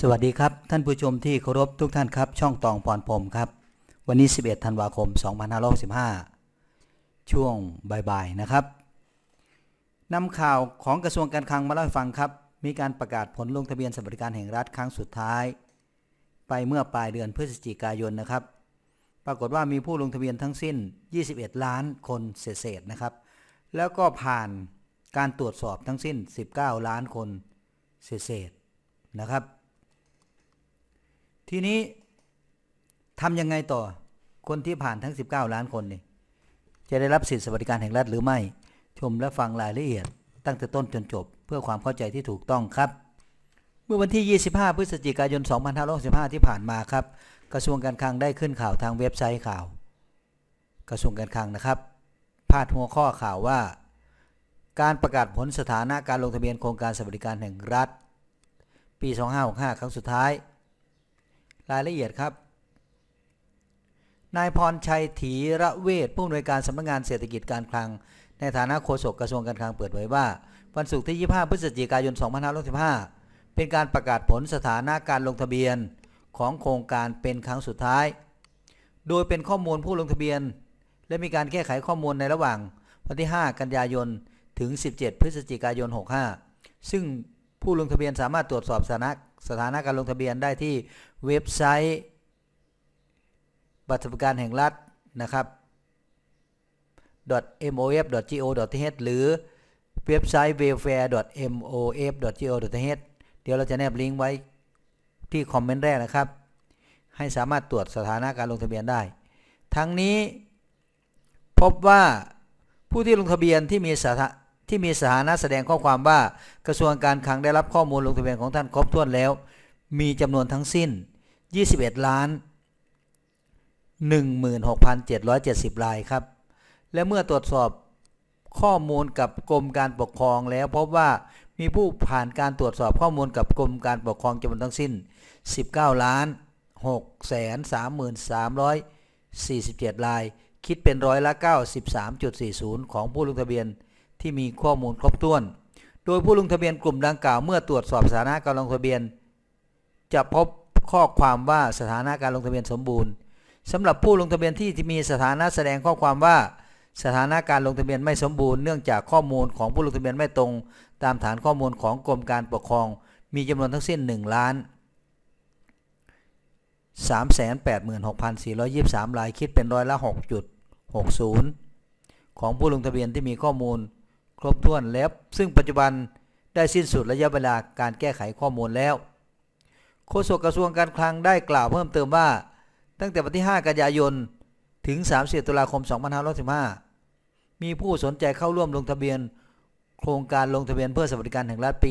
สวัสดีครับ ท่านผู้ชมที่เคารพทุกท่านครับ ช่องตองพรพรมครับ วันนี้ 11 ธันวาคม 2565 ช่วงบ่ายๆนะครับนำข่าวของกระทรวงการคลังมาเล่าให้ฟังครับ มีการประกาศผลลงทะเบียนสวัสดิการแห่งรัฐครั้งสุดท้าย ไปเมื่อปลายเดือนพฤศจิกายนนะครับ ปรากฏว่ามีผู้ลงทะเบียนทั้งสิ้น 21 ล้านคนเศษๆนะครับ แล้วก็ผ่านการตรวจสอบทั้งสิ้น 19 ล้านคนเศษๆนะครับ ทีนี้ทำยังไงต่อ คนที่ผ่านทั้ง 19 ล้านคนนี่จะได้รับสิทธิสวัสดิการแห่งรัฐหรือไม่ ชมและฟังรายละเอียด ตั้งแต่ต้นจนจบ เพื่อความเข้าใจที่ถูกต้องครับ เมื่อวันที่ 25 พฤศจิกายน 2565 ที่ผ่านมาครับ กระทรวงการคลังได้ขึ้นข่าวทางเว็บไซต์ข่าว กระทรวงการคลังนะครับ พาดหัวข้อข่าวว่า การประกาศผลสถานะการลงทะเบียนโครงการสวัสดิการแห่งรัฐ ปี 2565 ครั้งสุดท้าย รายละเอียดครับ นายพรชัยถีระเวทผู้อำนวยการสำนักงานเศรษฐกิจการคลัง ในฐานะโฆษกกระทรวงการคลังเปิดเผยว่า วันศุกร์ที่ 25 พฤศจิกายน 2565 เป็นการประกาศผลสถานะการลงทะเบียนของโครงการเป็นครั้งสุดท้าย โดยเป็นข้อมูลผู้ลงทะเบียน และมีการแก้ไขข้อมูลในระหว่างวันที่ 5 กันยายน ถึง 17 พฤศจิกายน 65 ซึ่งผู้ลงทะเบียนสามารถตรวจสอบสถานะ สถานะการลงทะเบียนได้ที่เว็บไซต์ บัตรสวัสดิการแห่งรัฐนะครับ mof.go.th หรือเว็บไซต์ welfare.mof.go.th เดี๋ยวเราจะแนบลิงก์ไว้ที่คอมเมนต์แรกนะครับ ให้สามารถตรวจสถานะการลงทะเบียนได้ ทั้งนี้พบว่าผู้ที่ลงทะเบียนที่มีสถา ที่มีสถานะแสดงข้อความว่ากระทรวงการคลังได้รับข้อมูลลงทะเบียนของท่านครบถ้วนแล้ว มีจำนวนทั้งสิ้น 21 ล้าน 16,770 รายครับ และเมื่อตรวจสอบข้อมูลกับกรมการปกครองแล้วพบว่ามีผู้ผ่านการตรวจสอบข้อมูลกับกรมการปกครองจำนวนทั้งสิ้น 19 ล้าน 6 3 3 4 7 ราย คิดเป็นร้อยละ 93.40 ของผู้ลงทะเบียน ที่มีข้อมูลครบถ้วน โดยผู้ลงทะเบียนกลุ่มดังกล่าว เมื่อตรวจสอบสถานะการลงทะเบียน จะพบข้อความว่าสถานะการลงทะเบียนสมบูรณ์สำหรับผู้ลงทะเบียนที่มีสถานะแสดงข้อความว่า สถานะการลงทะเบียนไม่สมบูรณ์เนื่องจากข้อมูลของผู้ลงทะเบียนไม่ตรง ตามฐานข้อมูลของกรมการปกครอง มีจำนวนทั้งสิ้น 1 ล้าน 386,423รายคิดเป็นร้อยละ 6.60 ของผู้ลงทะเบียนที่มีข้อมูล ครบถ้วนแล้ว ซึ่งปัจจุบันได้สิ้นสุดระยะเวลาการแก้ไขข้อมูลแล้วโฆษกกระทรวงการคลังได้กล่าวเพิ่มเติมว่า ตั้งแต่วันที่ 5 กันยายน ถึง 30 ตุลาคม 2515มีผู้สนใจเข้าร่วมลงทะเบียน โครงการลงทะเบียนเพื่อสวัสดิการแห่งรัฐปี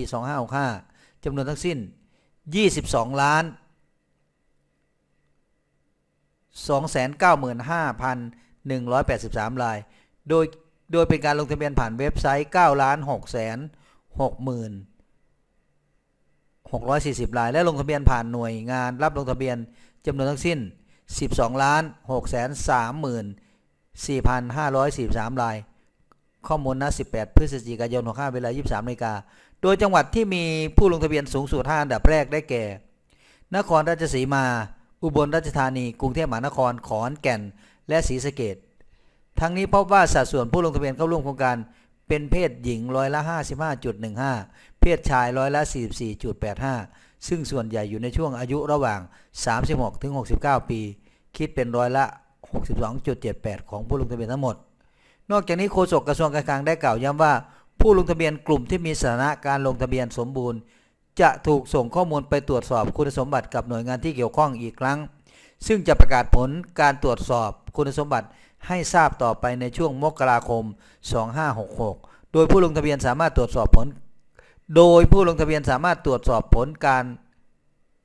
2565จำนวนทั้งสิ้น 22 ล้าน 295,183 ราย โดย โดยเป็นการลงทะเบียนผ่านเว็บไซต์9ล้าน6แสน60,000 640ราย และลงทะเบียนผ่านหน่วยงานรับลงทะเบียนจำนวนทั้งสิ้น 12ล้าน6แสน34,543ราย ข้อมูลณ18 พฤศจิกายน65เวลา 23นาฬิกา โดยจังหวัดที่มีผู้ลงทะเบียนสูงสุด5อันดับแรกได้แก่ นครราชสีมา อุบลราชธานี กรุงเทพมหานคร ขอนแก่น และศรีสะเกด ทั้งนี้พบว่าสัดส่วนผู้ลงทะเบียนเข้าร่วมโครงการเป็นเพศหญิงร้อยละ 55.15 เพศชายร้อยละ 44.85 ซึ่งส่วนใหญ่อยู่ในช่วงอายุระหว่าง 36 ถึง 69 ปี คิดเป็นร้อยละ 62.78 ของผู้ลงทะเบียนทั้งหมด นอกจากนี้โฆษกกระทรวงการคลังได้กล่าวย้ำว่า ผู้ลงทะเบียนกลุ่มที่มีสถานะการลงทะเบียนสมบูรณ์ จะถูกส่งข้อมูลไปตรวจสอบคุณสมบัติกับหน่วยงานที่เกี่ยวข้องอีกครั้ง ซึ่งจะประกาศผลการตรวจสอบคุณสมบัติ ให้ทราบต่อไปในช่วงมกราคม 2566 โดยผู้ลงทะเบียนสามารถตรวจสอบผล โดยผู้ลงทะเบียนสามารถตรวจสอบผลการ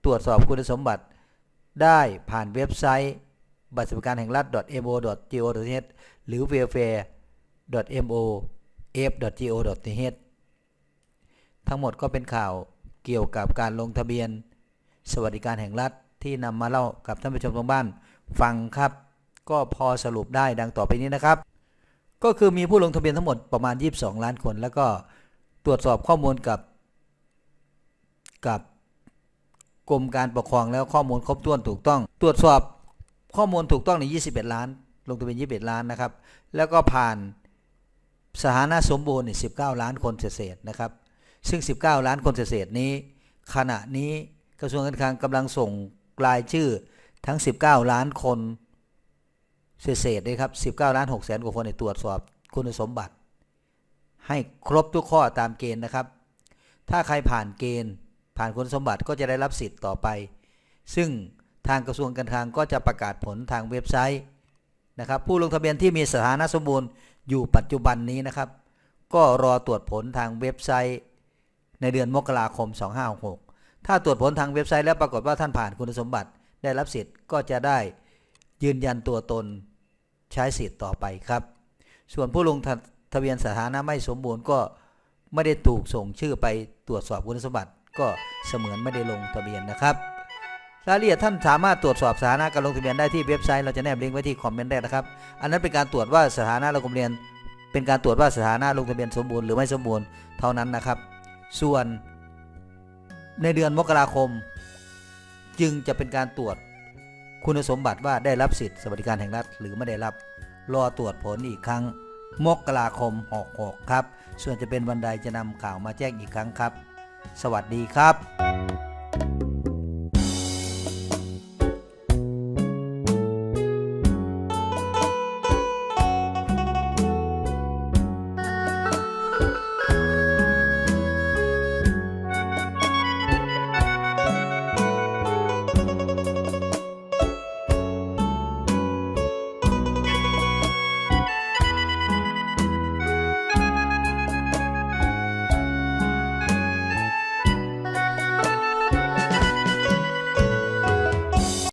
ตรวจสอบคุณสมบัติ ได้ผ่านเว็บไซต์บัตรสวัสดิการแห่งรัฐ mo.go.th หรือ welfare.mof.go.th ทั้งหมดก็เป็นข่าวเกี่ยวกับการลงทะเบียน สวัสดิการแห่งรัฐที่นำมาเล่ากับท่านผู้ชมทางบ้านฟังครับ ก็พอสรุปได้ดังต่อไปนี้นะครับ ก็คือมีผู้ลงทะเบียนทั้งหมดประมาณ 22 ล้านคน แล้วก็ตรวจสอบข้อมูลกับ กับกรมการปกครองแล้วข้อมูลครบถ้วนถูกต้อง ตรวจสอบข้อมูลถูกต้องใน 21 ล้าน ลงทะเบียน 21 ล้านนะครับ แล้วก็ผ่านสถานะสมบูรณ์นี่19 ล้านคนเศษนะครับ ซึ่ง 19 ล้านคนเศษนี้ ขณะนี้กระทรวงการคลังกำลังส่งรายชื่อทั้ง 19 ล้านคน เศษๆเลยครับ 19 ล้าน6แสนกว่าคนในตรวจสอบคุณสมบัติ ให้ครบทุกข้อตามเกณฑ์นะครับ ถ้าใครผ่านเกณฑ์ ผ่านคุณสมบัติก็จะได้รับสิทธิ์ต่อไป ซึ่งทางกระทรวงการคลังก็จะประกาศผลทางเว็บไซต์นะครับผู้ลงทะเบียนที่มีสถานะสมบูรณ์อยู่ปัจจุบันนี้นะครับ ก็รอตรวจผลทางเว็บไซต์ ในเดือนมกราคม 2566ถ้าตรวจผลทางเว็บไซต์แล้วปรากฏว่าท่านผ่านคุณสมบัติได้รับสิทธิ์ก็จะได้ ยืนยันตัวตนใช้สิทธิ์ต่อไปครับ ส่วนผู้ลงทะเบียนสถานะไม่สมบูรณ์ก็ไม่ได้ถูกส่งชื่อไปตรวจสอบคุณสมบัติ ก็เสมือนไม่ได้ลงทะเบียนนะครับรายละเอียดท่านสามารถตรวจสอบสถานะการลงทะเบียนได้ที่เว็บไซต์เราจะแนบลิงก์ไว้ที่คอมเมนต์ได้นะครับ อันนั้นเป็นการตรวจว่าสถานะลงทะเบียน เป็นการตรวจว่าสถานะลงทะเบียนสมบูรณ์หรือไม่สมบูรณ์เท่านั้นนะครับ ส่วนในเดือนมกราคม จึงจะเป็นการตรวจ คุณสมบัติว่าได้รับสิทธิสวัสดิการแห่งรัฐหรือไม่ได้รับ รอตรวจผลอีกครั้ง มกราคม66ครับ ส่วนจะเป็นวันใดจะนำข่าวมาแจ้งอีกครั้งครับ สวัสดีครับ